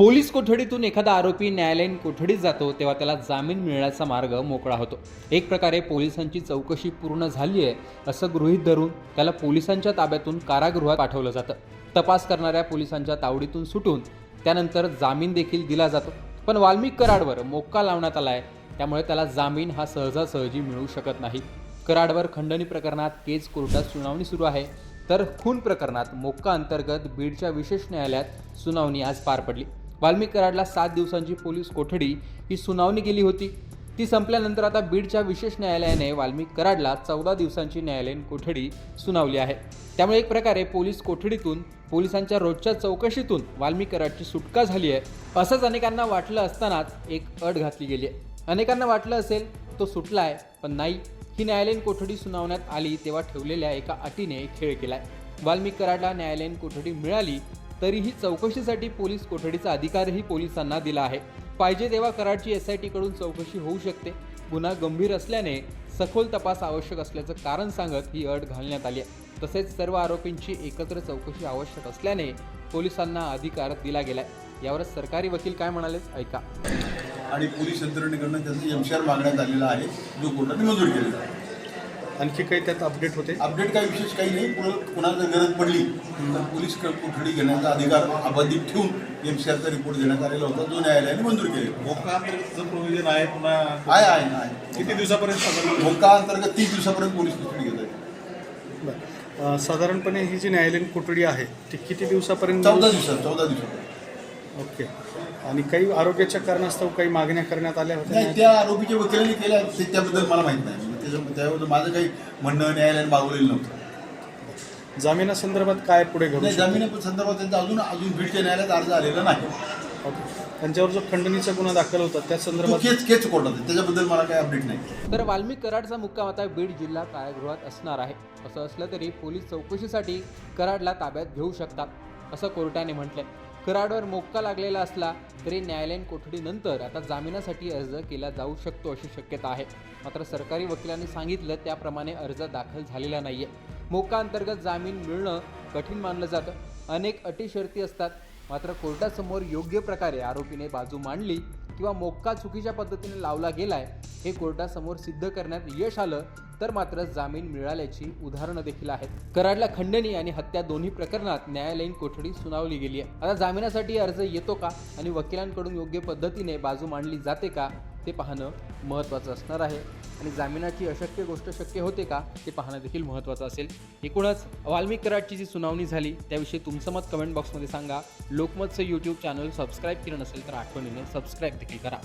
Police कोठडीतून एखादा आरोपी न्यायालयीन कोठडीत जातो तेव्हा त्याला जामीन मिळण्याचा मार्ग मोकळा होतो. एक प्रकारे पोलिसांची चौकशी पूर्ण झाली आहे असं गृहीत धरून त्याला पोलिसांच्या ताब्यातून कारागृहात पाठवलं जातं. तपास करणाऱ्या पोलिसांच्या तावडीतून सुटून त्यानंतर जामीन देखील दिला जातो. पण वाल्मिक कराडवर मोक्का लावण्यात आला आहे त्यामुळे त्याला जामीन हा सहजासहजी मिळू शकत नाही. कराडवर खंडणी प्रकरणात केज कोर्टात सुनावणी सुरू आहे तर खून प्रकरणात मोक्का अंतर्गत बीडच्या विशेष न्यायालयात सुनावणी आज पार पडली. वाल्मिक कराडला सात दिवसांची पोलीस कोठडी ही सुनावणी केली होती. ती संपल्यानंतर आता बीडच्या विशेष न्यायालयाने वाल्मिक कराडला चौदा दिवसांची न्यायालयीन कोठडी सुनावली आहे. त्यामुळे एक प्रकारे पोलीस कोठडीतून पोलिसांच्या रोजच्या चौकशीतून वाल्मिक कराडची सुटका झाली आहे. असंच अनेकांना वाटलं असतानाच एक अट घातली गेली आहे. अनेकांना वाटलं असेल तो सुटला आहे पण नाही. ही न्यायालयीन कोठडी सुनावण्यात आली तेव्हा ठेवलेल्या एका अटीने खेळ केलाय. वाल्मिक कराडला न्यायालयीन कोठडी मिळाली तरीही चौकशीसाठी पोलीस कोठडीचा अधिकारही पोलिसांना दिला आहे. पाहिजे तेव्हा कराडची एस आय टीकडून चौकशी होऊ शकते. गुन्हा गंभीर असल्याने सखोल तपास आवश्यक असल्याचं कारण सांगत ही अट घालण्यात आली आहे. तसेच सर्व आरोपींची एकत्र चौकशी आवश्यक असल्याने पोलिसांना अधिकार दिला गेलाय. यावरच सरकारी वकील काय म्हणालेच ऐका. आणि पोलीस यंत्रणेकडनं त्याचा एमसीआर मागण्यात आलेला आहे. जो कोर्टाने मंजूर केलेला आहे. आणखी काही त्यात अपडेट होते? अपडेट काही विशेष काही नाही. पुढे कुणाला गरज पडली तर पोलीस कोठडी घेण्याचा अधिकार अबाधित ठेवून एमसीआरचा रिपोर्ट देण्यात आलेला होता. जो न्यायालयाने मंजूर केलेला मोका अंतर्गतचं प्रोव्हिजन आहे पुन्हा आहे आहे आहे. किती दिवसापर्यंत साधारण मोका अंतर्गत तीस दिवसापर्यंत पोलीस कोठडी घेत आहे साधारणपणे ही जी न्यायालयीन कोठडी आहे ती किती दिवसापर्यंत चौदा दिवसात चौदा दिवसात ओके. आणि काही आरोग्याच्या कारणास्तव काही मागण्या करण्यात आल्या होत्या? त्या आरोपीच्या वकिलांनी केल्या त्याबद्दल मला माहीत नाही. त्याच्या त्याबद्दल माझं काही म्हणणं न्यायालयाने मागवलेलं नव्हतं. जामिनासंदर्भात काय पुढे घडू नाही शकतं? जामिना संदर्भात त्यांचा अजून अजून बीडच्या न्यायालयात अर्ज आलेला नाही. ओके. त्यांच्यावर जो खंडणीचा गुन्हा दाखल होता त्या तो संदर्भात केच केच कोर्टात आहे. त्याच्याबद्दल मला काही अपडेट नाही. तर वाल्मिक कराडचा मुक्काम आता बीड जिल्हा कारागृहात असणार आहे. असं असलं तरी पोलीस चौकशीसाठी कराडला ताब्यात घेऊ शकतात असं कोर्टाने म्हटलंय. कराडवर मोक्का लागलेला असला तरी न्यायालयीन कोठडीनंतर आता जामिनासाठी अर्ज केला जाऊ शकतो अशी शक्यता आहे. मात्र सरकारी वकिलांनी सांगितलं त्याप्रमाणे अर्ज दाखल झालेला नाहीये. मोक्का अंतर्गत जामीन मिळणं कठीण मानलं जातं. अनेक अटी शर्ती असतात. मात्र कोर्टासमोर योग्य प्रकारे आरोपीने बाजू मांडली किंवा मोक्का चुकीच्या पद्धतीने लावला गेलाय हे कोर्टासमोर सिद्ध करण्यात यश आलं तर मात्र जामीन मिळाल्याची उदाहरणं देखील आहेत. कराडला खंडणी आणि हत्या दोन्ही प्रकरणात न्यायालयीन कोठडी सुनावली गेली आहे आता जामिनासाठी अर्ज येतो का? आणि वकिलांकडून योग्य पद्धतीने बाजू मांडली जाते का? ते पाहणं महत्त्वाचं असणार आहे. आणि जामिनाची अशक्य गोष्ट शक्य होते का ते पाहणं देखील महत्त्वाचं असेल. एकूणच वाल्मिक कराडची जी सुनावणी झाली त्याविषयी तुमचं मत कमेंट बॉक्समध्ये सांगा. लोकमतचं यूट्यूब चॅनल सबस्क्राईब केलं नसेल तर आठवणीने सबस्क्राईब देखील करा.